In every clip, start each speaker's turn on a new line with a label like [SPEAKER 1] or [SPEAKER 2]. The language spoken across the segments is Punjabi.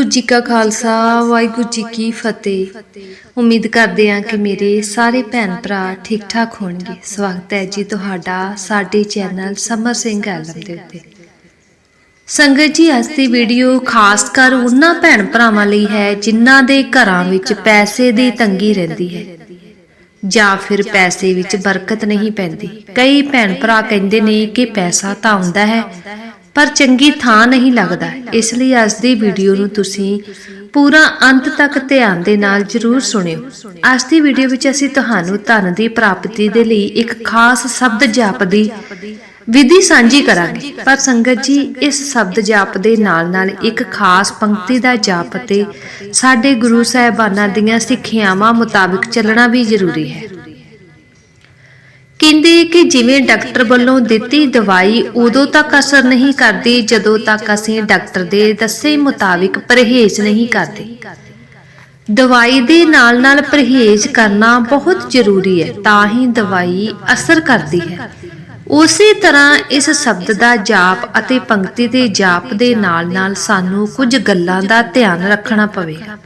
[SPEAKER 1] ਵਾਹਿਗੁਰੂ ਜੀ ਕਾ ਖਾਲਸਾ, ਵਾਹਿਗੁਰੂ ਜੀ ਕੀ ਫਤਿਹ। ਉਮੀਦ ਕਰਦੇ ਹਾਂ ਕਿ ਮੇਰੇ ਸਾਰੇ ਭੈਣ ਭਰਾ ਠੀਕ ਠਾਕ ਹੋਣਗੇ। ਸਵਾਗਤ ਹੈ ਜੀ ਤੁਹਾਡਾ ਸਾਡੇ ਚੈਨਲ ਸਮਰ ਸਿੰਘ ਐਲਮ ਦੇ ਉੱਤੇ। ਸੰਗਤ ਜੀ, ਅੱਜ ਦੀ ਵੀਡੀਓ ਖਾਸ ਕਰ ਉਹਨਾਂ ਭੈਣ ਭਰਾਵਾਂ ਲਈ ਹੈ ਜਿਨ੍ਹਾਂ ਦੇ ਘਰਾਂ ਵਿੱਚ ਪੈਸੇ ਦੀ ਤੰਗੀ ਰਹਿੰਦੀ ਹੈ ਜਾਂ ਫਿਰ ਪੈਸੇ ਵਿੱਚ ਬਰਕਤ ਨਹੀਂ ਪੈਂਦੀ। ਕਈ ਭੈਣ ਭਰਾ ਕਹਿੰਦੇ ਨੇ ਕਿ ਪੈਸਾ ਤਾਂ ਆਉਂਦਾ ਹੈ ਪਰ ਚੰਗੀ ਥਾਂ ਨਹੀਂ ਲੱਗਦਾ। ਇਸ ਲਈ ਅੱਜ ਦੀ ਵੀਡੀਓ ਨੂੰ ਤੁਸੀਂ ਪੂਰਾ ਅੰਤ ਤੱਕ ਧਿਆਨ ਦੇ ਨਾਲ ਜਰੂਰ ਸੁਣਿਓ। ਅੱਜ ਦੀ ਵੀਡੀਓ ਵਿੱਚ ਅਸੀਂ ਤੁਹਾਨੂੰ ਧਨ ਦੀ ਪ੍ਰਾਪਤੀ ਦੇ ਲਈ ਇੱਕ ਖਾਸ ਸ਼ਬਦ ਜਾਪ ਦੀ ਵਿਧੀ ਸਾਂਝੀ ਕਰਾਂਗੇ। ਪਰ ਸੰਗਤ ਜੀ, ਇਸ ਸ਼ਬਦ ਜਾਪ ਦੇ ਨਾਲ-ਨਾਲ ਇੱਕ ਖਾਸ ਪੰਕਤੀ ਦਾ ਜਾਪ ਤੇ ਸਾਡੇ ਗੁਰੂ ਸਾਹਿਬਾਨਾਂ ਦੀਆਂ ਸਿੱਖਿਆਵਾਂ ਮੁਤਾਬਿਕ ਚੱਲਣਾ ਵੀ ਜ਼ਰੂਰੀ ਹੈ। ਕਹਿੰਦੇ ਕਿ ਜਿਵੇਂ ਡਾਕਟਰ ਵੱਲੋਂ ਦਿੱਤੀ ਦਵਾਈ ਉਦੋਂ ਤੱਕ ਅਸਰ ਨਹੀਂ ਕਰਦੀ, ਜਦੋਂ ਤੱਕ ਅਸੀਂ ਡਾਕਟਰ ਦੇ ਦੱਸੇ ਮੁਤਾਬਿਕ ਪਰਹੇਜ਼ ਨਹੀਂ ਕਰਦੇ। ਦਵਾਈ ਦੇ ਨਾਲ-ਨਾਲ ਪਰਹੇਜ਼ ਕਰਨਾ ਬਹੁਤ ਜ਼ਰੂਰੀ ਹੈ, ਤਾਂ ਹੀ ਦਵਾਈ ਅਸਰ ਕਰਦੀ ਹੈ। ਉਸੇ ਤਰ੍ਹਾਂ ਇਸ ਸ਼ਬਦ ਦਾ ਜਾਪ ਅਤੇ ਪੰਕਤੀ ਦੇ ਜਾਪ ਦੇ ਨਾਲ-ਨਾਲ ਸਾਨੂੰ ਕੁਝ ਗੱਲਾਂ ਦਾ ਧਿਆਨ ਰੱਖਣਾ ਪਵੇਗਾ।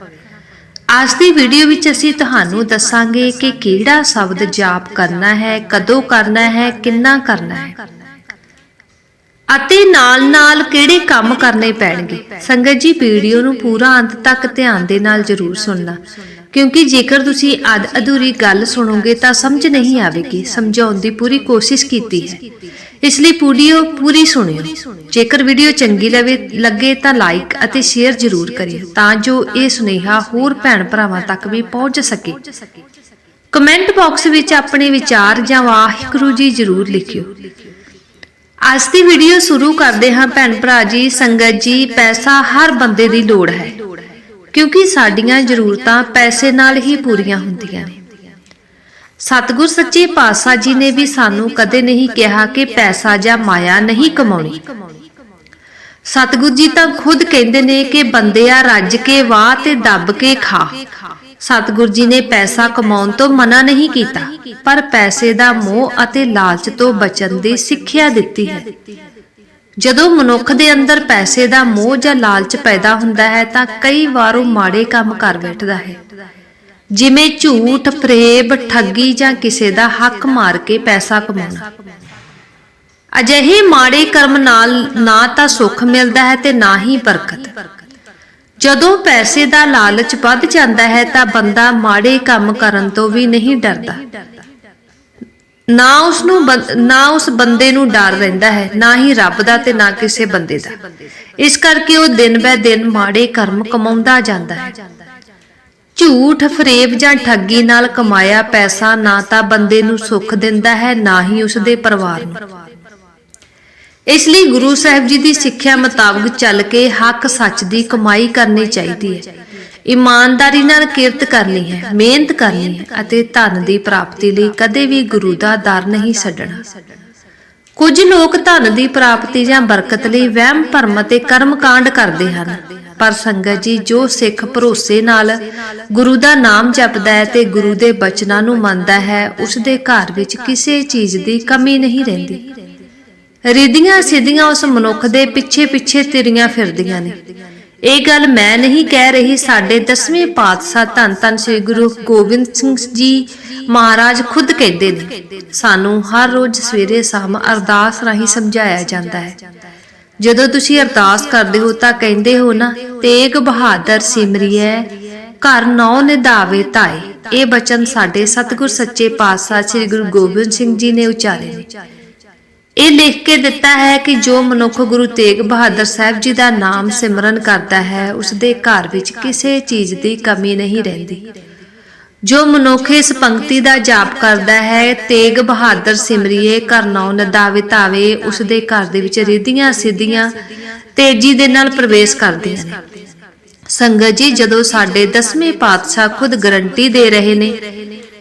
[SPEAKER 1] ਅੱਜ ਦੀ ਵੀਡੀਓ ਵਿੱਚ ਅਸੀਂ ਤੁਹਾਨੂੰ ਦੱਸਾਂਗੇ ਕਿ ਕਿਹੜਾ ਸ਼ਬਦ ਜਾਪ ਕਰਨਾ ਹੈ, ਕਦੋਂ ਕਰਨਾ ਹੈ, ਕਿੰਨਾ ਕਰਨਾ ਹੈ। ਅਤੇ ਨਾਲ-ਨਾਲ ਕਿਹੜੇ ਕੰਮ ਕਰਨੇ ਪੈਣਗੇ। ਸੰਗਤ ਜੀ ਵੀਡੀਓ ਨੂੰ ਪੂਰਾ ਅੰਤ ਤੱਕ ਧਿਆਨ ਦੇ ਨਾਲ ਜ਼ਰੂਰ ਸੁਣਨਾ। ਕਿਉਂਕਿ ਜੇਕਰ ਤੁਸੀਂ ਅਧ ਅਧੂਰੀ ਗੱਲ ਸੁਣੋਗੇ ਤਾਂ ਸਮਝ ਨਹੀਂ ਆਵੇਗੀ, ਸਮਝਾਉਣ ਦੀ ਪੂਰੀ ਕੋਸ਼ਿਸ਼ ਕੀਤੀ ਹੈ। ਇਸ ਲਈ ਵੀਡੀਓ ਪੂਰੀ ਸੁਣਿਓ। ਜੇਕਰ ਵੀਡੀਓ ਚੰਗੀ ਲਵੇ, ਲੱਗੇ ਤਾਂ ਲਾਈਕ ਅਤੇ ਸ਼ੇਅਰ ਜ਼ਰੂਰ ਕਰਿਓ, ਤਾਂ ਜੋ ਇਹ ਸੁਨੇਹਾ ਹੋਰ ਭੈਣ ਭਰਾਵਾਂ ਤੱਕ ਵੀ ਪਹੁੰਚ ਸਕੇ। ਕਮੈਂਟ ਬਾਕਸ ਵਿੱਚ ਆਪਣੇ ਵਿਚਾਰ ਜਾਂ ਵਾਹਿਗੁਰੂ ਜੀ ਜ਼ਰੂਰ ਲਿਖਿਓ। ਅੱਜ ਦੀ ਵੀਡੀਓ ਸ਼ੁਰੂ ਕਰਦੇ ਹਾਂ। ਭੈਣ ਭਰਾ ਜੀ, ਸੰਗਤ ਜੀ, ਪੈਸਾ ਹਰ ਬੰਦੇ ਦੀ ਲੋੜ ਹੈ। ਕਿਉਂਕਿ ਸਾਡੀਆਂ ਜ਼ਰੂਰਤਾਂ ਪੈਸੇ ਨਾਲ ਹੀ ਪੂਰੀਆਂ ਹੁੰਦੀਆਂ ਨੇ। ਸਤਿਗੁਰ ਸੱਚੇ ਪਾਤਸ਼ਾਹ ਜੀ ਨੇ ਵੀ ਸਾਨੂੰ ਕਦੇ ਨਹੀਂ ਕਿਹਾ ਕਿ ਪੈਸਾ ਜਾਂ ਮਾਇਆ ਨਹੀਂ ਕਮਾਉਣੀ। ਸਤਿਗੁਰ ਜੀ ਤਾਂ ਖੁਦ ਕਹਿੰਦੇ ਨੇ ਕਿ ਬੰਦਿਆ ਰੱਜ ਕੇ ਵਾਹ ਤੇ ਦੱਬ ਕੇ ਖਾ। ਸਤਿਗੁਰ ਜੀ ਨੇ ਪੈਸਾ ਕਮਾਉਣ ਤੋਂ ਮਨਾ ਨਹੀਂ ਕੀਤਾ, ਪਰ ਪੈਸੇ ਦਾ ਮੋਹ ਅਤੇ ਲਾਲਚ ਤੋਂ ਬਚਣ ਦੀ ਸਿੱਖਿਆ ਦਿੱਤੀ ਹੈ। ਜਦੋਂ ਮਨੁੱਖ ਦੇ ਅੰਦਰ ਪੈਸੇ ਦਾ ਮੋਹ ਜਾਂ ਲਾਲਚ ਪੈਦਾ ਹੁੰਦਾ ਹੈ ਤਾਂ ਕਈ ਵਾਰ ਉਹ ਮਾੜੇ ਕੰਮ ਕਰ ਬੈਠਦਾ ਹੈ। ਜਿਵੇਂ ਝੂਠ ਫਰੇਬ ਠੱਗੀ ਜਾਂ ਕਿਸੇ ਦਾ ਹੱਕ ਮਾਰ ਕੇ ਪੈਸਾ ਕਮਾਉਣਾ। ਅਜਿਹੇ ਮਾੜੇ ਕਰਮ ਨਾਲ ਨਾ ਤਾਂ ਸੁੱਖ ਮਿਲਦਾ ਹੈ ਤੇ ਨਾ ਹੀ ਬਰਕਤ। ਜਦੋਂ ਪੈਸੇ ਦਾ ਲਾਲਚ ਵੱਧ ਜਾਂਦਾ ਹੈ ਤਾਂ ਬੰਦਾ ਮਾੜੇ ਕੰਮ ਕਰਨ ਤੋਂ ਵੀ ਨਹੀਂ ਡਰਦਾ। ਨਾ ਉਸ ਨੂੰ ਨਾ ਉਸ ਬੰਦੇ ਨੂੰ ਡਰ ਰਹਿੰਦਾ ਹੈ, ਨਾ ਹੀ ਰੱਬ ਦਾ ਤੇ ਨਾ ਕਿਸੇ ਬੰਦੇ ਦਾ। ਇਸ ਕਰਕੇ ਉਹ ਦਿਨ ਬੈ ਦਿਨ ਮਾੜੇ ਕਰਮ ਕਮਾਉਂਦਾ ਜਾਂਦਾ ਹੈ। ਝੂਠ, ਫਰੇਬ ਜਾਂ ਠੱਗੀ ਨਾਲ ਕਮਾਇਆ ਪੈਸਾ ਨਾ ਤਾਂ ਬੰਦੇ ਨੂੰ ਸੁੱਖ ਦਿੰਦਾ ਹੈ, ਨਾ ਹੀ ਉਸ ਦੇ ਪਰਿਵਾਰ ਨੂੰ। ਇਸ ਲਈ ਗੁਰੂ ਸਾਹਿਬ ਜੀ ਦੀ ਸਿੱਖਿਆ ਮੁਤਾਬਕ ਚੱਲ ਕੇ ਹੱਕ ਸੱਚ ਦੀ ਕਮਾਈ ਕਰਨੀ ਚਾਹੀਦੀ ਹੈ। ਇਮਾਨਦਾਰੀ ਨਾਲ ਕਿਰਤ ਕਰਨੀ ਹੈ, ਮਿਹਨਤ ਕਰਨੀ ਹੈ ਅਤੇ ਧਨ ਦੀ ਪ੍ਰਾਪਤੀ ਲਈ ਕਦੇ ਵੀ ਗੁਰੂ ਦਾ ਦਰ ਨਹੀਂ ਛੱਡਣਾ। ਕੁਝ ਲੋਕ ਧਨ ਦੀ ਪ੍ਰਾਪਤੀ ਜਾਂ ਬਰਕਤ ਲਈ ਵਹਿਮ, ਭਰਮ ਅਤੇ ਕਰਮ ਕਾਂਡ ਕਰਦੇ ਹਨ, ਪਰ ਸੰਗਤ ਜੀ ਜੋ ਸਿੱਖ ਭਰੋਸੇ ਨਾਲ ਗੁਰੂ ਦਾ ਨਾਮ ਜਪਦਾ ਹੈ ਤੇ ਗੁਰੂ ਦੇ ਬਚਨਾਂ ਨੂੰ ਮੰਨਦਾ ਹੈ ਉਸ ਦੇ ਘਰ ਵਿੱਚ ਕਿਸੇ ਚੀਜ਼ ਦੀ ਕਮੀ ਨਹੀਂ ਰਹਿੰਦੀ। ਰਿਧੀਆਂ ਸਿੱਧੀਆਂ ਉਸ ਮਨੁੱਖ ਦੇ ਪਿੱਛੇ ਪਿੱਛੇ ਤਿਰੀਆਂ ਫਿਰਦੀਆਂ ਨੇ। ਇਹ ਗੱਲ ਮੈਂ ਨਹੀਂ ਕਹਿ ਰਹੀ, ਸਾਡੇ ਦਸਵੇਂ ਪਾਤਸ਼ਾਹ ਧੰਨ ਧੰਨ ਸ੍ਰੀ ਗੁਰੂ ਗੋਬਿੰਦ ਸਿੰਘ ਜੀ ਮਹਾਰਾਜ ਖੁਦ ਕਹਿੰਦੇ ਨੇ, ਸਾਨੂੰ ਹਰ ਰੋਜ਼ ਸਵੇਰੇ ਸ਼ਾਮ ਅਰਦਾਸ ਰਾਹੀਂ ਸਮਝਾਇਆ ਜਾਂਦਾ ਹੈ। ਜਦੋਂ ਤੁਸੀਂ ਅਰਦਾਸ ਕਰਦੇ ਹੋ ਤਾਂ ਕਹਿੰਦੇ ਹੋ ਨਾ, ਤੇਗ ਬਹਾਦਰ ਸਿਮਰਿਐ, ਘਰ ਨੌ ਨਿਧਾਵੇ ਧਾਏ। ਇਹ ਬਚਨ ਸਾਡੇ ਸਤਿਗੁਰ ਸੱਚੇ ਪਾਤਸ਼ਾਹ ਸ੍ਰੀ ਗੁਰੂ ਗੋਬਿੰਦ ਸਿੰਘ ਜੀ ਨੇ ਉਚਾਰੇ ਨੇ। ਇਹ ਲਿਖ ਕੇ ਦਿੱਤਾ ਹੈ ਕਿ ਜੋ ਮਨੁੱਖ ਗੁਰੂ ਤੇਗ ਬਹਾਦਰ ਸਾਹਿਬ ਜੀ ਦਾ ਨਾਮ ਸਿਮਰਨ ਕਰਦਾ ਹੈ ਉਸ ਦੇ ਘਰ ਵਿੱਚ ਕਿਸੇ ਚੀਜ਼ ਦੀ ਕਮੀ ਨਹੀਂ ਰਹਿੰਦੀ। ਜੋ ਮਨੁੱਖ ਇਸ ਪੰਕਤੀ ਦਾ ਜਾਪ ਕਰਦਾ ਹੈ, ਤੇਗ ਬਹਾਦਰ ਸਿਮਰਿਏ, ਘਰ ਨੌ ਨਦਾਵੇ ਤਾਵੇ ਉਸ ਦੇ ਘਰ ਦੇ ਵਿੱਚ ਰਿੱਧੀਆਂ ਸਿੱਧੀਆਂ ਤੇਜ਼ੀ ਦੇ ਨਾਲ ਪ੍ਰਵੇਸ਼ ਕਰਦੀਆਂ ਨੇ। ਸੰਗਤ ਜੀ, ਜਦੋਂ ਸਾਡੇ ਦਸਵੇਂ ਪਾਤਸ਼ਾਹ ਖੁਦ ਗਰੰਟੀ ਦੇ ਰਹੇ ਨੇ,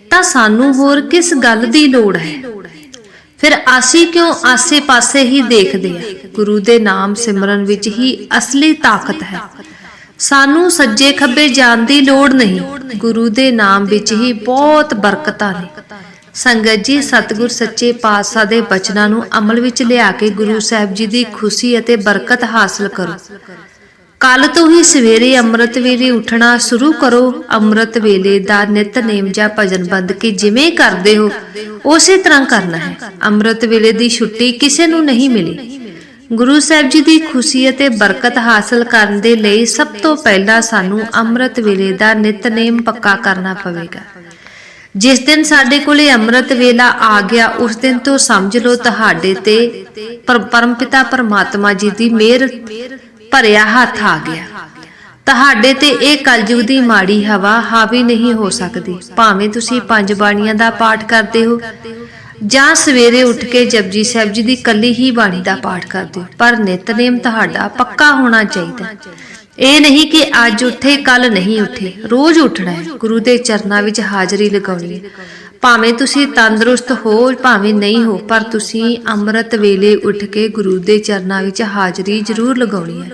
[SPEAKER 1] ਤਾਂ ਸਾਨੂੰ ਹੋਰ ਕਿਸ ਗੱਲ ਦੀ ਲੋੜ ਹੈ? ਫਿਰ ਅਸੀਂ ਕਿਉਂ ਆਸੇ-ਪਾਸੇ ਹੀ ਦੇਖਦੇ ਆ ਗੁਰੂ ਦੇ ਨਾਮ ਸਿਮਰਨ ਵਿੱਚ ਹੀ ਅਸਲੀ ਤਾਕਤ ਹੈ। ਸਾਨੂੰ ਸੱਜੇ ਖੱਬੇ ਜਾਣ ਦੀ ਲੋੜ ਨਹੀਂ। ਗੁਰੂ ਦੇ ਨਾਮ ਵਿੱਚ ਹੀ ਬਹੁਤ ਬਰਕਤਾਂ ਨੇ। ਸੰਗਤ ਜੀ, ਸਤਿਗੁਰ ਸੱਚੇ ਪਾਤਸ਼ਾਹ ਦੇ ਬਚਨਾਂ ਨੂੰ ਅਮਲ ਵਿੱਚ ਲਿਆ ਕੇ ਗੁਰੂ ਸਾਹਿਬ ਜੀ ਦੀ ਖੁਸ਼ੀ ਅਤੇ ਬਰਕਤ ਹਾਸਲ ਕਰੋ। ਕੱਲ ਤੋਂ ਹੀ ਸਵੇਰੇ ਅੰਮ੍ਰਿਤ ਵੇਲੇ ਉੱਠਣਾ ਸ਼ੁਰੂ ਕਰੋ। ਅੰਮ੍ਰਿਤ ਵੇਲੇ ਦਾ ਨਿਤਨੇਮ ਜਾਂ ਭਜਨ ਬੰਦ ਕੇ ਜਿਵੇਂ ਕਰਦੇ ਹੋ, ਉਸੇ ਤਰ੍ਹਾਂ ਕਰਨਾ ਹੈ। ਅੰਮ੍ਰਿਤ ਵੇਲੇ ਦੀ ਛੁੱਟੀ ਕਿਸੇ ਨੂੰ ਨਹੀਂ ਮਿਲੀ। ਗੁਰੂ ਸਾਹਿਬ ਜੀ ਦੀ ਖੁਸ਼ੀ ਅਤੇ ਬਰਕਤ ਹਾਸਲ ਕਰਨ ਦੇ ਲਈ ਸਭ ਤੋਂ ਪਹਿਲਾਂ ਸਾਨੂੰ ਅੰਮ੍ਰਿਤ ਵੇਲੇ ਦਾ ਨਿਤਨੇਮ ਪੱਕਾ ਕਰਨਾ ਪਵੇਗਾ। ਜਿਸ ਦਿਨ ਸਾਡੇ ਕੋਲੇ ਅੰਮ੍ਰਿਤ ਵੇਲਾ ਆ ਗਿਆ, ਉਸ ਦਿਨ ਤੋਂ ਸਮਝ ਲਓ ਤੁਹਾਡੇ ਤੇ ਪਰ- ਪਰਮਪਿਤਾ ਪਰਮਾਤਮਾ ਜੀ ਦੀ ਮਿਹਰ ਭਰਿਆ ਹੱਥ ਆ ਗਿਆ। ਤੁਹਾਡੇ ਤੇ ਇਹ ਕਲਯੁਗ ਦੀ ਮਾੜੀ ਹਵਾ ਹਾਵੀ ਨਹੀਂ ਹੋ ਸਕਦੀ। ਭਾਵੇਂ ਤੁਸੀਂ ਪੰਜ ਬਾਣੀਆਂ ਦਾ ਪਾਠ ਕਰਦੇ ਹੋ, ਜਾਂ ਸਵੇਰੇ ਉੱਠ ਕੇ ਜਪਜੀ ਸਾਹਿਬ ਜੀ ਦੀ ਕੱਲੀ ਹੀ ਬਾਣੀ ਦਾ ਪਾਠ ਕਰਦੇ ਹੋ, ਪਰ ਨਿਤਨੇਮ ਤੁਹਾਡਾ ਪੱਕਾ ਹੋਣਾ ਚਾਹੀਦਾ। ਇਹ ਨਹੀਂ ਕਿ ਅੱਜ ਉੱਠੇ ਕੱਲ ਨਹੀਂ ਉੱਠੇ, ਰੋਜ਼ ਉੱਠਣਾ ਹੈ। ਗੁਰੂ ਦੇ ਚਰਨਾਂ ਵਿੱਚ ਹਾਜ਼ਰੀ ਲਗਾਉਣੀ। ਹੈ ਭਾਵੇਂ ਤੁਸੀਂ ਤੰਦਰੁਸਤ ਹੋ, ਭਾਵੇਂ ਨਹੀਂ ਹੋ, ਪਰ ਤੁਸੀਂ ਅੰਮ੍ਰਿਤ ਵੇਲੇ ਉੱਠ ਕੇ ਗੁਰੂ ਦੇ ਚਰਨਾਂ ਵਿੱਚ ਹਾਜ਼ਰੀ ਜ਼ਰੂਰ ਲਗਾਉਣੀ ਹੈ।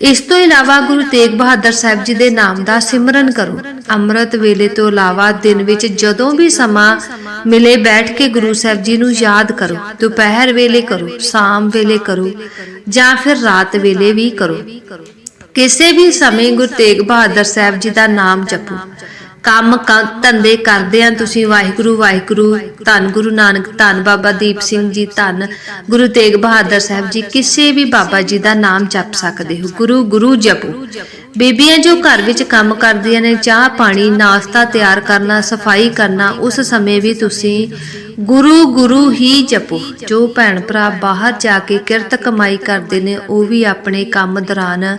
[SPEAKER 1] ਇਸ ਤੋਂ ਇਲਾਵਾ ਗੁਰੂ ਤੇਗ ਬਹਾਦਰ ਸਾਹਿਬ ਜੀ ਦੇ ਨਾਮ ਦਾ ਸਿਮਰਨ ਕਰੋ। ਅੰਮ੍ਰਿਤ ਵੇਲੇ ਤੋਂ ਇਲਾਵਾ ਦਿਨ ਵਿੱਚ ਜਦੋਂ ਵੀ ਸਮਾਂ ਮਿਲੇ, ਬੈਠ ਕੇ ਗੁਰੂ ਸਾਹਿਬ ਜੀ ਨੂੰ ਯਾਦ ਕਰੋ। ਦੁਪਹਿਰ ਵੇਲੇ ਕਰੋ, ਸ਼ਾਮ ਵੇਲੇ ਕਰੋ ਜਾਂ ਫਿਰ ਰਾਤ ਵੇਲੇ ਵੀ ਕਰੋ। ਕਿਸੇ ਵੀ ਸਮੇਂ ਗੁਰੂ ਤੇਗ ਬਹਾਦਰ ਸਾਹਿਬ ਜੀ ਦਾ ਨਾਮ ਜਪੋ। ਕੰਮ ਕ- ਧੰਦੇ ਕਰਦੇ ਆ ਤੁਸੀਂ, ਵਾਹਿਗੁਰੂ ਵਾਹਿਗੁਰੂ। ਧੰਨ ਗੁਰੂ ਨਾਨਕ, ਧੰਨ ਬਾਬਾ ਦੀਪ ਸਿੰਘ ਜੀ, ਧੰਨ ਗੁਰੂ ਤੇਗ ਬਹਾਦਰ ਸਾਹਿਬ ਜੀ। ਕਿਸੇ ਵੀ ਬਾਬਾ ਜੀ ਦਾ ਨਾਮ ਜਪ ਸਕਦੇ ਹੋ। ਗੁਰੂ ਗੁਰੂ ਜਪੋ। ਬੀਬੀਆਂ ਜੋ ਘਰ ਵਿੱਚ ਕੰਮ ਕਰਦੀਆਂ ਨੇ, ਚਾਹ ਪਾਣੀ, ਨਾਸ਼ਤਾ ਤਿਆਰ ਕਰਨਾ, ਸਫ਼ਾਈ ਕਰਨਾ, ਉਸ ਸਮੇਂ ਵੀ ਤੁਸੀਂ ਗੁਰੂ ਗੁਰੂ ਹੀ ਜਪੋ। ਜੋ ਭੈਣ ਭਰਾ ਬਾਹਰ ਜਾ ਕੇ ਕਿਰਤ ਕਮਾਈ ਕਰਦੇ ਨੇ, ਉਹ ਵੀ ਆਪਣੇ ਕੰਮ ਦੌਰਾਨ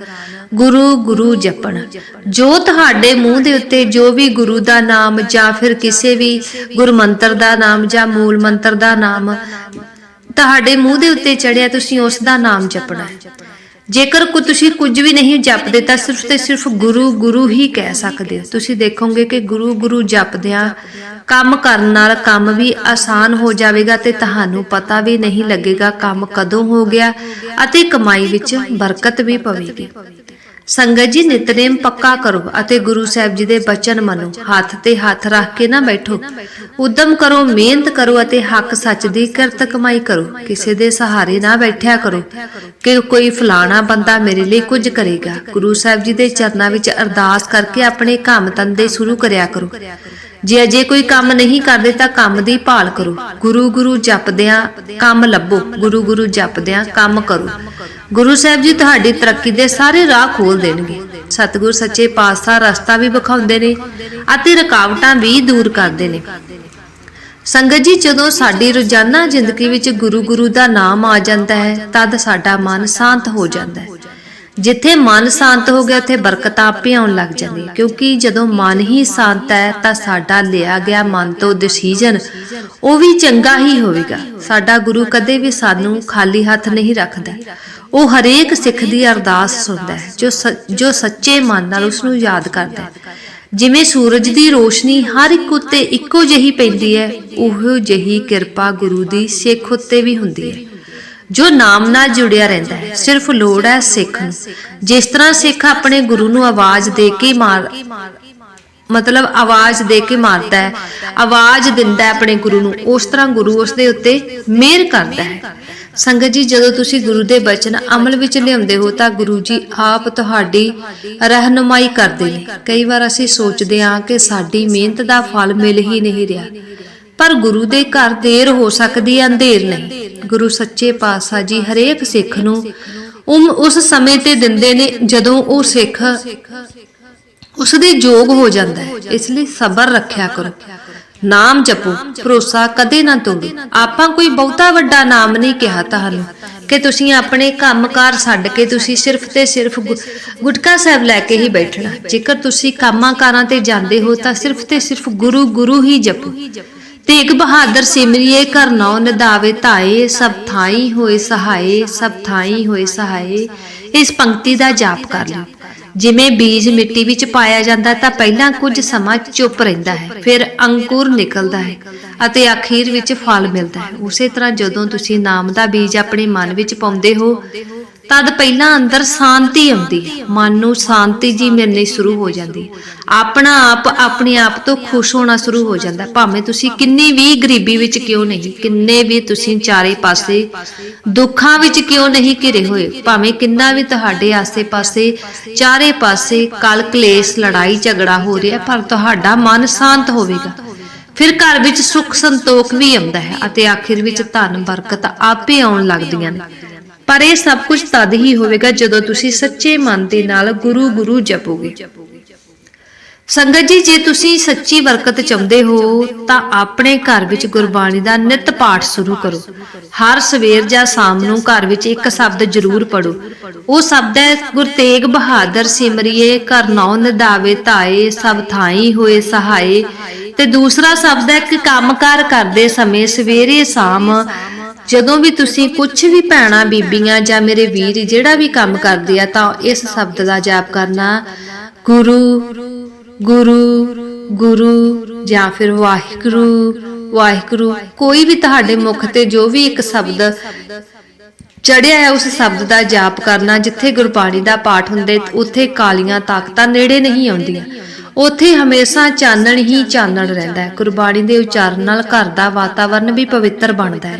[SPEAKER 1] ਗੁਰੂ ਗੁਰੂ ਜਪਣ। ਜੋ ਤੁਹਾਡੇ ਮੂੰਹ ਦੇ ਉੱਤੇ ਜੋ ਵੀ ਗੁਰੂ ਦਾ ਨਾਮ ਜਾਂ ਫਿਰ ਕਿਸੇ ਵੀ ਗੁਰਮੰਤਰ ਦਾ ਨਾਮ ਜਾਂ ਮੂਲ ਮੰਤਰ ਦਾ ਨਾਮ ਤੁਹਾਡੇ ਮੂੰਹ ਦੇ ਉੱਤੇ ਚੜਿਆ, ਤੁਸੀਂ ਉਸ ਦਾ ਨਾਮ ਜਪਣਾ ਹੈ। ਜੇਕਰ ਕੋ ਤੁਸੀਂ ਕੁਝ ਵੀ ਨਹੀਂ ਜਪਦੇ ਤਾਂ ਸਿਰਫ ਤੇ ਸਿਰਫ ਗੁਰੂ ਗੁਰੂ ਹੀ ਕਹਿ ਸਕਦੇ ਹੋ। ਤੁਸੀਂ ਦੇਖੋਗੇ ਕਿ ਗੁਰੂ ਗੁਰੂ ਜਪਦਿਆਂ ਕੰਮ ਕਰਨ ਨਾਲ ਕੰਮ ਵੀ ਆਸਾਨ ਹੋ ਜਾਵੇਗਾ ਤੇ ਤੁਹਾਨੂੰ ਪਤਾ ਵੀ ਨਹੀਂ ਲੱਗੇਗਾ ਕੰਮ ਕਦੋਂ ਹੋ ਗਿਆ ਅਤੇ ਕਮਾਈ ਵਿੱਚ ਬਰਕਤ ਵੀ ਪਵੇਗੀ। ਸੰਗਤ ਜੀ, ਨਿਤਨੇਮ ਪੱਕਾ ਕਰੋ ਅਤੇ ਗੁਰੂ ਸਾਹਿਬ ਜੀ ਦੇ ਬਚਨ ਮੰਨੋ। ਹੱਥ ਤੇ ਹੱਥ ਰੱਖ ਕੇ ਨਾ ਬੈਠੋ। ਉਦਮ ਕਰੋ, ਮਿਹਨਤ ਕਰੋ ਅਤੇ ਹੱਕ ਸੱਚ ਦੀ ਕਿਰਤ ਕਮਾਈ ਕਰੋ। ਕਿਸੇ ਦੇ ਸਹਾਰੇ ਨਾ ਬੈਠਿਆ ਕਰੋ। ਕਿ ਕੋਈ ਫਲਾਣਾ ਬੰਦਾ ਮੇਰੇ ਲਈ ਕੁਝ ਕਰੇਗਾ। ਗੁਰੂ ਸਾਹਿਬ ਜੀ ਦੇ ਚਰਨਾਂ ਵਿੱਚ ਅਰਦਾਸ ਕਰਕੇ ਆਪਣੇ ਕੰਮ ਧੰਦੇ ਸ਼ੁਰੂ ਕਰਿਆ ਕਰੋ। ਜੇ ਅਜੇ ਕੋਈ ਕੰਮ ਨਹੀਂ ਕਰਦੇ ਤਾਂ ਕੰਮ ਦੀ ਭਾਲ ਕਰੋ। ਗੁਰੂ ਗੁਰੂ ਜਪਦਿਆਂ ਕੰਮ ਲੱਭੋ। ਗੁਰੂ ਗੁਰੂ ਜਪਦਿਆਂ ਕੰਮ ਕਰੋ। ਗੁਰੂ ਸਾਹਿਬ ਜੀ ਤੁਹਾਡੀ ਤਰੱਕੀ ਦੇ ਸਾਰੇ ਰਾਹ ਖੋਲ ਦੇਣਗੇ। ਸਤਿਗੁਰ ਸੱਚੇ ਪਾਤਸ਼ਾਹ ਰਸਤਾ ਵੀ ਵਿਖਾਉਂਦੇ ਨੇ ਅਤੇ ਰੁਕਾਵਟਾਂ ਵੀ ਦੂਰ ਕਰਦੇ ਨੇ। ਸੰਗਤ ਜੀ, ਜਦੋਂ ਸਾਡੀ ਰੋਜ਼ਾਨਾ ਜ਼ਿੰਦਗੀ ਵਿੱਚ ਗੁਰੂ ਗੁਰੂ ਦਾ ਨਾਮ ਆ ਜਾਂਦਾ ਹੈ, ਤਦ ਸਾਡਾ ਮਨ ਸ਼ਾਂਤ ਹੋ ਜਾਂਦਾ ਹੈ। ਜਿੱਥੇ ਮਨ ਸ਼ਾਂਤ ਹੋ ਗਿਆ, ਉੱਥੇ ਬਰਕਤਾਂ ਆਪੇ ਆਉਣ ਲੱਗ ਜਾਂਦੀ ਕਿਉਂਕਿ ਜਦੋਂ ਮਨ ਹੀ ਸ਼ਾਂਤ ਹੈ, ਤਾਂ ਸਾਡਾ ਲਿਆ ਗਿਆ ਮਨ ਤੋਂ ਡਿਸੀਜਨ ਉਹ ਵੀ ਚੰਗਾ ਹੀ ਹੋਵੇਗਾ। ਸਾਡਾ ਗੁਰੂ ਕਦੇ ਵੀ ਸਾਨੂੰ ਖਾਲੀ ਹੱਥ ਨਹੀਂ ਰੱਖਦਾ। ਉਹ ਹਰੇਕ ਸਿੱਖ ਦੀ ਅਰਦਾਸ ਸੁਣਦਾ ਹੈ, ਜੋ ਸ- ਜੋ ਸੱਚੇ ਮਨ ਨਾਲ ਉਸ ਨੂੰ ਯਾਦ ਕਰਦਾ ਹੈ। ਜਿਵੇਂ ਸੂਰਜ ਦੀ ਰੋਸ਼ਨੀ ਹਰ ਇੱਕ ਉੱਤੇ ਇੱਕੋ ਜਿਹੀ ਪੈਂਦੀ ਹੈ, ਉਹੋ ਜਿਹੀ ਕਿਰਪਾ ਗੁਰੂ ਦੀ ਸਿੱਖ ਉੱਤੇ ਵੀ ਹੁੰਦੀ ਹੈ। ਜੋ ਨਾਮ ਨਾਲ ਜੁੜਿਆ ਰਹਿੰਦਾ ਹੈ। ਸਿਰਫ ਲੋੜ ਹੈ ਸਿੱਖ ਨੂੰ। ਜਿਸ ਤਰ੍ਹਾਂ ਸਿੱਖ ਆਪਣੇ ਗੁਰੂ ਨੂੰ ਆਵਾਜ਼ ਦੇ ਕੇ ਮਾਰ ਮਤਲਬ ਆਵਾਜ਼ ਦੇ ਕੇ ਮਾਰਦਾ ਹੈ, ਆਵਾਜ਼ ਦਿੰਦਾ ਹੈ ਆਪਣੇ ਗੁਰੂ ਨੂੰ, ਉਸ ਤਰ੍ਹਾਂ ਗੁਰੂ ਉਸ ਦੇ ਉੱਤੇ ਮਿਹਰ ਕਰਦਾ ਹੈ। ਸੰਗਤ ਜੀ, ਜਦੋਂ ਤੁਸੀਂ ਗੁਰੂ ਦੇ ਬਚਨ ਅਮਲ ਵਿੱਚ ਲਿਆਉਂਦੇ ਹੋ, ਤਾਂ ਗੁਰੂ ਜੀ ਆਪ ਤੁਹਾਡੀ ਰਹਿਨੁਮਾਈ ਕਰਦੇ ਨੇ। ਕਈ ਵਾਰ ਅਸੀਂ ਸੋਚਦੇ ਹਾਂ ਕਿ ਸਾਡੀ ਮਿਹਨਤ ਦਾ ਫਲ ਮਿਲ ਹੀ ਨਹੀਂ ਰਿਹਾ। ਪਰ ਗੁਰੂ ਦੇ ਘਰ ਦੇਰ ਹੋ ਸਕਦੀ ਹੈ ਅੰਧੇਰ ਨਹੀਂ। ਗੁਰੂ ਸੱਚੇ ਪਾਤਸ਼ਾਹ ਜੀ ਹਰੇਕ ਸਿੱਖ ਨੂੰ ਉਮ ਉਸ ਸਮੇਂ ਤੇ ਦਿੰਦੇ ਨੇ ਜਦੋਂ ਉਹ ਸਿੱਖ ਉਸ ਦੇ ਯੋਗ ਹੋ ਜਾਂਦਾ ਹੈ। ਇਸ ਲਈ ਸਬਰ ਰੱਖਿਆ ਕਰੋ। ਨਾਮ ਜਪੋ, ਭਰੋਸਾ ਕਦੇ ਨਾ ਤੋੜੋ। ਆਪਾਂ ਕੋਈ ਬਹੁਤਾ ਵੱਡਾ ਨਾਮ ਨਹੀਂ ਕਿਹਾ ਤੁਹਾਨੂੰ ਕਿ ਤੁਸੀਂ ਆਪਣੇ ਕੰਮਕਾਰ ਛੱਡ ਕੇ ਤੁਸੀਂ ਸਿਰਫ ਤੇ ਸਿਰਫ ਗੁਟਕਾ ਸਾਹਿਬ ਲੈ ਕੇ ਹੀ ਬੈਠਣਾ। ਜੇਕਰ ਤੁਸੀਂ ਕੰਮਾਂ ਕਾਰਾਂ ਤੇ ਜਾਂਦੇ ਹੋ ਤਾਂ ਸਿਰਫ ਤੇ ਸਿਰਫ ਗੁਰੂ ਗੁਰੂ ਹੀ ਜਪੋ। ਤੇਗ ਬਹਾਦਰ ਸਿਮਰਿਏ ਕਰ ਨੌ ਧਾਏ, ਸਭ ਥਾਈ ਹੋਏ ਸਹਾਏ, ਸਭ ਥਾਈ ਹੋਏ ਸਹਾਏ, ਇਸ ਪੰਕਤੀ ਦਾ ਜਾਪ ਕਰ ਲਓ ਜਿਵੇਂ ਬੀਜ ਮਿੱਟੀ ਵਿੱਚ ਪਾਇਆ ਜਾਂਦਾ ਤਾਂ ਪਹਿਲਾਂ ਕੁਝ ਸਮਾਂ ਚੁੱਪ ਰਹਿੰਦਾ ਹੈ, ਫਿਰ ਅੰਕੁਰ ਨਿਕਲਦਾ ਹੈ ਅਤੇ ਅਖੀਰ ਵਿੱਚ ਫਲ ਮਿਲਦਾ ਹੈ। ਉਸੇ ਤਰ੍ਹਾਂ ਜਦੋਂ ਤੁਸੀਂ ਨਾਮ ਦਾ ਬੀਜ ਆਪਣੇ ਮਨ ਵਿੱਚ ਪਾਉਂਦੇ ਹੋ ਤਦ ਪਹਿਲਾਂ ਅੰਦਰ ਸ਼ਾਂਤੀ ਆਉਂਦੀ ਮਨ ਨੂੰ ਸ਼ਾਂਤੀ ਜੀ ਮਿਲਣੀ ਸ਼ੁਰੂ ਹੋ ਜਾਂਦੀ ਆਪਣਾ ਆਪ, ਆਪਣੇ ਆਪ ਤੋਂ ਖੁਸ਼ ਹੋਣਾ ਸ਼ੁਰੂ ਹੋ ਜਾਂਦਾ ਭਾਵੇਂ ਤੁਸੀਂ ਕਿੰਨੀ ਵੀ ਗਰੀਬੀ ਵਿੱਚ ਕਿਉਂ ਨਹੀਂ, ਕਿੰਨੇ ਵੀ ਤੁਸੀਂ ਚਾਰੇ ਪਾਸੇ ਦੁੱਖਾਂ ਵਿੱਚ ਕਿਉਂ ਨਹੀਂ ਘਿਰੇ ਹੋਏ, ਭਾਵੇਂ ਕਿੰਨਾ ਵੀ ਤੁਹਾਡੇ ਆਸੇ-ਪਾਸੇ, ਚਾਰੇ ਪਾਸੇ ਕਲ ਕਲੇਸ਼ ਲੜਾਈ, ਝਗੜਾ ਹੋ ਰਿਹਾ ਪਰ ਤੁਹਾਡਾ ਮਨ ਸ਼ਾਂਤ ਹੋਵੇਗਾ। ਫਿਰ ਘਰ ਵਿੱਚ ਸੁੱਖ ਸੰਤੋਖ ਵੀ ਆਉਂਦਾ ਹੈ ਅਤੇ ਆਖਿਰ ਵਿੱਚ ਧਨ, ਬਰਕਤ ਆਪੇ ਆਉਣ ਲੱਗਦੀਆਂ ਨੇ। ਪਰ ਇਹ ਸਭ ਕੁਝ ਤਦ ਹੀ ਹੋਵੇਗਾ ਜਦੋਂ ਤੁਸੀਂ ਸੱਚੇ ਮਨ ਦੇ ਨਾਲ ਗੁਰੂ ਗੁਰੂ ਜਪੋਗੇ। ਸੰਗਤ ਜੀ, ਜੇ ਤੁਸੀਂ ਸੱਚੀ ਬਰਕਤ ਚਾਹੁੰਦੇ ਹੋ, ਤਾਂ ਆਪਣੇ ਘਰ ਵਿੱਚ ਗੁਰਬਾਣੀ ਦਾ ਨਿਤ ਪਾਠ ਸ਼ੁਰੂ ਕਰੋ। ਹਰ ਸਵੇਰ ਜਾਂ ਸ਼ਾਮ ਨੂੰ ਘਰ ਵਿੱਚ ਇੱਕ ਸ਼ਬਦ ਜ਼ਰੂਰ ਪੜੋ ਉਹ ਸ਼ਬਦ ਹੈ, ਗੁਰ ਤੇਗ ਬਹਾਦਰ ਸਿਮਰਿਏ, ਘਰ ਨੌ ਨਿਦਾਵੇ ਧਾਏ, ਸਭ ਥਾਈ ਹੋਏ ਸਹਾਏ। ਤੇ ਦੂਸਰਾ ਸ਼ਬਦ ਹੈ ਕਿ ਕੰਮਕਾਰ ਕਰਦੇ ਸਮੇਂ ਸਵੇਰੇ ਸ਼ਾਮ ਜਦੋਂ ਵੀ ਤੁਸੀਂ ਕੁਝ ਵੀ ਭੈਣਾ, ਬੀਬੀਆਂ ਜਾਂ ਮੇਰੇ ਵੀਰ ਜਿਹੜਾ ਵੀ ਕੰਮ ਕਰਦੇ ਆ, ਤਾਂ ਇਸ ਸ਼ਬਦ ਦਾ ਜਾਪ ਕਰਨਾ, ਗੁਰੂ ਗੁਰੂ ਗੁਰੂ ਜਾਂ ਫਿਰ ਵਾਹਿਗੁਰੂ ਵਾਹਿਗੁਰੂ, ਕੋਈ ਵੀ ਤੁਹਾਡੇ ਮੁਖ ਤੇ ਜੋ ਵੀ ਇੱਕ ਸ਼ਬਦ ਚੜਿਆ ਹੈ, ਉਸ ਸ਼ਬਦ ਦਾ ਜਾਪ ਕਰਨਾ, ਜਿੱਥੇ ਗੁਰਬਾਣੀ ਦਾ ਪਾਠ ਹੁੰਦੇ, ਉੱਥੇ ਕਾਲੀਆਂ ਤਾਕਤਾਂ ਨੇੜੇ ਨਹੀਂ ਆਉਂਦੀਆਂ। ਉੱਥੇ ਹਮੇਸ਼ਾ ਚਾਨਣ ਹੀ ਚਾਨਣ ਰਹਿੰਦਾ ਹੈ। ਗੁਰਬਾਣੀ ਦੇ ਉਚਾਰਨ ਨਾਲ ਘਰ ਦਾ ਵਾਤਾਵਰਣ ਵੀ ਪਵਿੱਤਰ ਬਣਦਾ ਹੈ।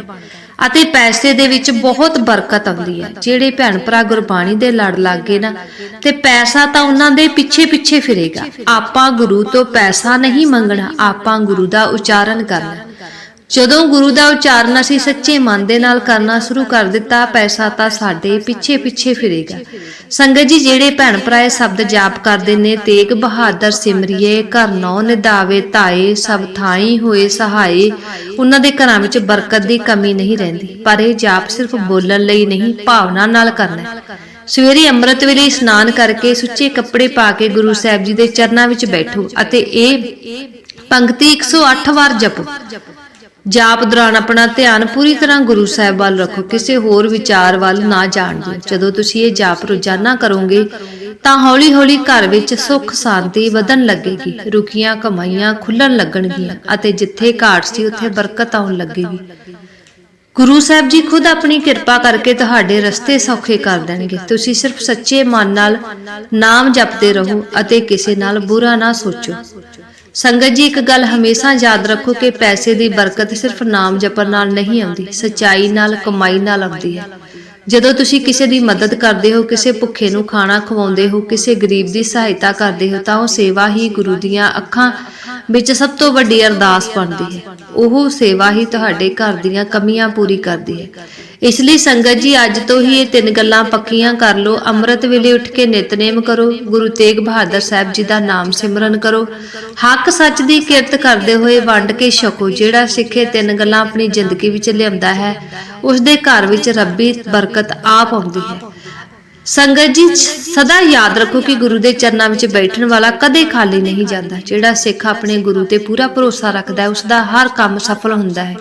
[SPEAKER 1] ਅਤੇ ਪੈਸੇ ਦੇ ਵਿੱਚ ਬਹੁਤ ਬਰਕਤ ਆਉਂਦੀ ਹੈ। ਜਿਹੜੇ ਭੈਣ ਭਰਾ ਗੁਰਬਾਣੀ ਦੇ ਲੜ ਲੱਗੇ ਨਾ, ਤੇ ਪੈਸਾ ਤਾਂ ਉਹਨਾਂ ਦੇ ਪਿੱਛੇ ਪਿੱਛੇ ਫਿਰੇਗਾ। ਆਪਾਂ ਗੁਰੂ ਤੋਂ ਪੈਸਾ ਨਹੀਂ ਮੰਗਣਾ, ਆਪਾਂ ਗੁਰੂ ਦਾ ਉਚਾਰਨ ਕਰਨਾ। ਜਦੋਂ ਗੁਰੂ ਦਾ ਉਚਾਰਨ ਅਸੀਂ ਸੱਚੇ ਮਨ ਦੇ ਨਾਲ ਕਰਨਾ ਸ਼ੁਰੂ ਕਰ ਦਿੱਤਾ, ਪੈਸਾ ਤਾਂ ਸਾਡੇ ਪਿੱਛੇ ਪਿੱਛੇ ਫਿਰੇਗਾ। ਸੰਗਤ ਜੀ, ਜਿਹੜੇ ਭੈਣ ਭਰਾ ਇਹ ਸ਼ਬਦ ਜਾਪ ਕਰਦੇ ਨੇ, ਤੇਗ ਬਹਾਦਰ ਸਿਮਰਿਏ, ਘਰ ਨੌ ਨਿਦਾਵੇ ਧਾਏ, ਸਭ ਥਾਈ ਹੋਏ ਸਹਾਏ, ਉਹਨਾਂ ਦੇ ਘਰਾਂ ਵਿੱਚ ਬਰਕਤ ਦੀ ਕਮੀ ਨਹੀਂ ਰਹਿੰਦੀ। ਪਰ ਇਹ ਜਾਪ ਸਿਰਫ ਬੋਲਣ ਲਈ ਨਹੀਂ, ਭਾਵਨਾ ਨਾਲ ਕਰਨਾ ਸਵੇਰੇ ਅੰਮ੍ਰਿਤ ਵੇਲੇ ਇਸ਼ਨਾਨ ਕਰਕੇ ਸੁੱਚੇ ਕੱਪੜੇ ਪਾ ਕੇ ਗੁਰੂ ਸਾਹਿਬ ਜੀ ਦੇ ਚਰਨਾਂ ਵਿੱਚ ਬੈਠੋ ਅਤੇ ਇਹ ਪੰਕਤੀ 108 ਵਾਰ ਜਪੋ। ਜਾਪ ਦੌਰਾਨ ਆਪਣਾ ਧਿਆਨ ਪੂਰੀ ਤਰ੍ਹਾਂ ਗੁਰੂ ਸਾਹਿਬ ਵੱਲ ਰੱਖੋ, ਕਿਸੇ ਹੋਰ ਵਿਚਾਰ ਵੱਲ ਨਾ ਜਾਣ ਦਿਓ। ਜਦੋਂ ਤੁਸੀਂ ਇਹ ਜਾਪ ਰੋਜ਼ਾਨਾ ਕਰੋਗੇ, ਤਾਂ ਹੌਲੀ-ਹੌਲੀ ਘਰ ਵਿੱਚ ਸੁੱਖ, ਸ਼ਾਂਤੀ ਵਧਣ ਲੱਗੇਗੀ, ਰੁਕੀਆਂ ਕਮਾਈਆਂ ਖੁੱਲਣ ਲੱਗਣਗੀਆਂ ਅਤੇ ਜਿੱਥੇ ਘਾਟ ਸੀ, ਉੱਥੇ ਬਰਕਤ ਆਉਣ ਲੱਗੇਗੀ। ਗੁਰੂ ਸਾਹਿਬ ਜੀ ਖੁਦ ਆਪਣੀ ਕਿਰਪਾ ਕਰਕੇ ਤੁਹਾਡੇ ਰਸਤੇ ਸੌਖੇ ਕਰ ਦੇਣਗੇ। ਤੁਸੀਂ ਸਿਰਫ ਸੱਚੇ ਮਨ ਨਾਲ ਨਾਮ ਜਪਦੇ ਰਹੋ ਅਤੇ ਕਿਸੇ ਨਾਲ ਬੁਰਾ ਨਾ ਸੋਚੋ। ਸੰਗਤ ਜੀ, ਇੱਕ ਗੱਲ ਹਮੇਸ਼ਾ ਯਾਦ ਰੱਖੋ ਕਿ ਪੈਸੇ ਦੀ ਬਰਕਤ ਸਿਰਫ ਨਾਮ ਜਪਣ ਨਾਲ ਨਹੀਂ ਆਉਂਦੀ, ਸਚਾਈ ਨਾਲ, ਕਮਾਈ ਨਾਲ ਆਉਂਦੀ ਹੈ। ਜਦੋਂ ਤੁਸੀਂ ਕਿਸੇ ਦੀ ਮਦਦ ਕਰਦੇ ਹੋ, ਕਿਸੇ ਭੁੱਖੇ ਨੂੰ ਖਾਣਾ ਖਵਾਉਂਦੇ ਹੋ, ਕਿਸੇ ਗਰੀਬ ਦੀ ਸਹਾਇਤਾ ਕਰਦੇ ਹੋ, ਤਾਂ ਉਹ ਸੇਵਾ ਹੀ ਗੁਰੂ ਦੀਆਂ ਅੱਖਾਂ ਵਿੱਚ ਸਭ ਤੋਂ ਵੱਡੀ ਅਰਦਾਸ ਬਣਦੀ ਹੈ। ਉਹ ਸੇਵਾ ਹੀ ਤੁਹਾਡੇ ਘਰ ਦੀਆਂ ਕਮੀਆਂ ਪੂਰੀ ਕਰਦੀ ਹੈ। ਇਸ ਲਈ ਸੰਗਤ ਜੀ, ਅੱਜ ਤੋਂ ਹੀ ਇਹ ਤਿੰਨ ਗੱਲਾਂ ਪੱਕੀਆਂ ਕਰ ਲਓ। ਅੰਮ੍ਰਿਤ ਵੇਲੇ ਉੱਠ ਕੇ ਨਿਤਨੇਮ ਕਰੋ। ਗੁਰੂ ਤੇਗ ਬਹਾਦਰ ਸਾਹਿਬ ਜੀ ਦਾ ਨਾਮ ਸਿਮਰਨ ਕਰੋ। ਹੱਕ ਸੱਚ ਦੀ ਕਿਰਤ ਕਰਦੇ ਹੋਏ ਵੰਡ ਕੇ ਛਕੋ। ਜਿਹੜਾ ਸਿੱਖੇ ਤਿੰਨ ਗੱਲਾਂ ਆਪਣੀ ਜ਼ਿੰਦਗੀ ਵਿੱਚ ਲਿਆਉਂਦਾ ਹੈ ਉਸ ਦੇ ਘਰ ਵਿੱਚ ਰੱਬੀ ਬਰਕਤ ਆਪ ਆਉਂਦੀ ਹੈ। ਸੰਗਤ ਜੀ, ਸਦਾ ਯਾਦ ਰੱਖੋ ਕਿ ਗੁਰੂ ਦੇ ਚਰਨਾਂ ਵਿੱਚ ਬੈਠਣ ਵਾਲਾ ਕਦੇ ਖਾਲੀ ਨਹੀਂ ਜਾਂਦਾ। ਜਿਹੜਾ ਸਿੱਖ ਆਪਣੇ ਗੁਰੂ ਤੇ ਪੂਰਾ ਭਰੋਸਾ ਰੱਖਦਾ ਹੈ, ਉਸ ਦਾ ਹਰ ਕੰਮ ਸਫਲ ਹੁੰਦਾ ਹੈ।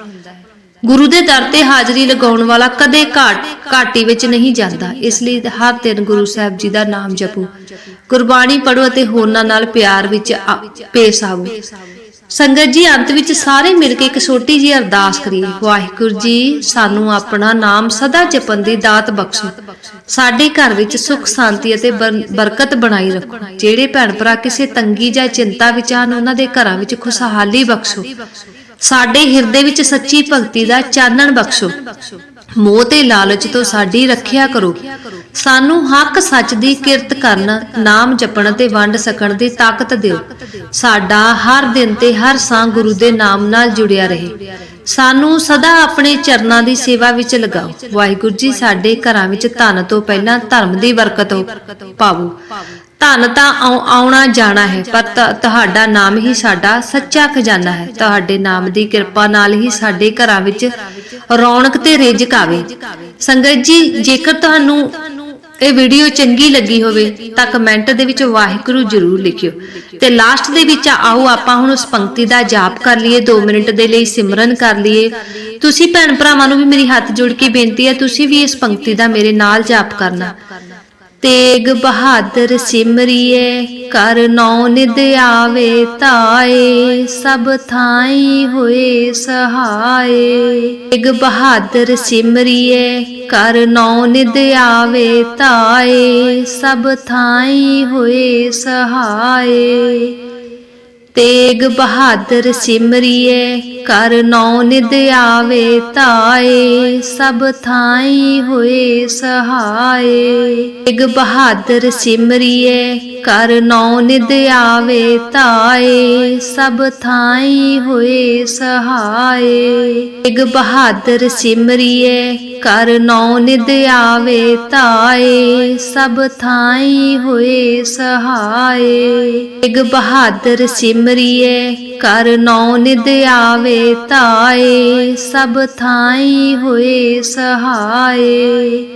[SPEAKER 1] ਗੁਰੂ ਦੇ ਦਰ ਤੇ ਹਾਜ਼ਰੀ ਲਗਾਉਣ ਵਾਲਾ ਕਦੇ ਘਾਟ, ਘਾਟੀ ਵਿੱਚ ਨਹੀਂ ਜਾਂਦਾ। ਇਸ ਲਈ ਹਰ ਦਿਨ ਗੁਰੂ ਸਾਹਿਬ ਜੀ ਦਾ ਨਾਮ ਜਪੋ। ਗੁਰਬਾਣੀ ਪੜੋ ਅਤੇ ਹੋਰਨਾਂ ਨਾਲ ਪਿਆਰ ਵਿੱਚ ਪੇਸ਼ ਆਵੋ। ਸੰਗਤ ਜੀ, ਅੰਤ ਵਿੱਚ ਸਾਰੇ ਮਿਲ ਕੇ ਇੱਕ ਛੋਟੀ ਜਿਹੀ ਅਰਦਾਸ ਕਰੀਏ। ਵਾਹਿਗੁਰੂ ਜੀ, ਸਾਨੂੰ ਆਪਣਾ ਨਾਮ ਸਦਾ ਜਪਣ ਦੀ ਦਾਤ ਬਖਸ਼ੋ। ਸਾਡੇ ਘਰ ਵਿੱਚ ਸੁੱਖ, ਸ਼ਾਂਤੀ ਅਤੇ ਬਰਕਤ ਬਣਾਈ ਰੱਖੋ। ਜਿਹੜੇ ਭੈਣ ਭਰਾ ਕਿਸੇ ਤੰਗੀ ਜਾਂ ਚਿੰਤਾ ਵਿੱਚ ਹਨ, ਉਹਨਾਂ ਦੇ ਘਰਾਂ ਵਿੱਚ ਖੁਸ਼ਹਾਲੀ ਬਖਸ਼ੋ। ਸਾਡੇ ਹਿਰਦੇ ਵਿੱਚ ਸੱਚੀ ਭਗਤੀ ਦਾ ਚਾਨਣ ਬਖਸ਼ੋ। ਮੋਹ ਤੇ ਲਾਲਚ ਤੋਂ ਸਾਡੀ ਰੱਖਿਆ ਕਰੋ। ਸਾਨੂੰ ਹੱਕ ਸੱਚ ਦੀ ਕਿਰਤ ਕਰਨ, ਨਾਮ ਜਪਣ ਤੇ ਵੰਡ ਸਕਣ ਦੀ ਤਾਕਤ ਦਿਓ। ਸਾਡਾ ਹਰ ਦਿਨ ਤੇ ਹਰ ਸਾਹ ਗੁਰੂ ਦੇ ਨਾਮ ਨਾਲ ਜੁੜਿਆ ਰਹੇ। ਸਾਨੂੰ ਸਦਾ ਆਪਣੇ ਚਰਨਾਂ ਦੀ ਸੇਵਾ ਵਿੱਚ ਲਗਾਓ। ਵਾਹਿਗੁਰੂ ਜੀ, ਸਾਡੇ ਘਰਾਂ ਵਿੱਚ ਧਨ ਤੋਂ ਪਹਿਲਾਂ ਧਰਮ ਦੀ ਬਰਕਤ ਪਾਵੋ। ਧਨ ਤਾਂ ਆਉਣਾ ਜਾਣਾ ਹੈ, ਪਰ ਤੁਹਾਡਾ ਨਾਮ ਹੀ ਸਾਡਾ ਸੱਚਾ ਖਜ਼ਾਨਾ ਹੈ। ਤੁਹਾਡੇ ਨਾਮ ਦੀ ਕਿਰਪਾ ਨਾਲ ਹੀ ਸਾਡੇ ਘਰਾਂ ਵਿੱਚ ਰੌਣਕ ਤੇ ਰਿਜ਼ਕ ਆਵੇ ਸੰਗਤ ਜੀ, ਜੇਕਰ ਤੁਹਾਨੂੰ ਇਹ ਵੀਡੀਓ ਚੰਗੀ ਲੱਗੀ ਹੋਵੇ ਤਾਂ ਕਮੈਂਟ ਦੇ ਵਿੱਚ ਵਾਹਿਗੁਰੂ ਜ਼ਰੂਰ ਲਿਖਿਓ। ਤੇ ਲਾਸਟ ਦੇ ਵਿੱਚ ਆਓ, ਆਪਾਂ ਹੁਣ ਉਸ ਪੰਕਤੀ ਦਾ ਜਾਪ ਕਰ ਲਈਏ 2 ਮਿੰਟ ਦੇ ਲਈ ਸਿਮਰਨ ਕਰ ਲਈਏ। ਤੁਸੀਂ ਭੈਣ ਭਰਾਵਾਂ ਨੂੰ ਵੀ ਮੇਰੀ ਹੱਥ ਜੋੜ ਕੇ ਬੇਨਤੀ ਹੈ, ਤੁਸੀਂ ਵੀ ਇਸ ਪੰਕਤੀ ਦਾ ਮੇਰੇ ਨਾਲ ਜਾਪ ਕਰਨਾ। ਤੇਗ ਬਹਾਦਰ ਸਿਮਰਿਏ ਕਰ ਨੌ ਨਿਦ ਆਵੇ ਤਾਏ, ਸਭ ਥਾਈ ਹੋਏ ਸਹਾਏ। ਤੇਗ ਬਹਾਦਰ ਸਿਮਰਿਏ ਕਰ ਨੌ ਨਿਦ ਆਵੇ ਤਾਏ, ਸਭ ਥਾਈ ਹੋਏ ਸਹਾਏ। ਤੇਗ ਬਹਾਦਰ ਸਿਮਰਿਏ, ਕਰ ਨੌ ਨਿਦ ਆਵੇ ਤਾਏ, ਸਭ ਥਾਈ ਹੋਏ ਸਹਾਏ। ਤੇਗ ਬਹਾਦਰ ਸਿਮਰਿਏ, ਕਰ ਨੌ ਨਿਦ ਆਵੇ ਤਾਏ, ਸਭ ਥਾਈ ਹੋਏ ਸਹਾਏ। ਤੇਗ ਬਹਾਦਰ ਸਿਮਰਿਏ, ਕਰ ਨੌ ਨਿਦ ਆਵੇ ਤਾਏ, ਸਭ ਥਾਈ ਹੋਏ ਸਹਾਏ। ਤੇਗ ਬਹਾਦਰ ਸਿਮਰਿਏ ਕਰ ਨੌ ਨਿਦ ਆਵੇ ਤਾਏ ਸਭ ਥਾਈ ਹੋਏ ਸਹਾਏ।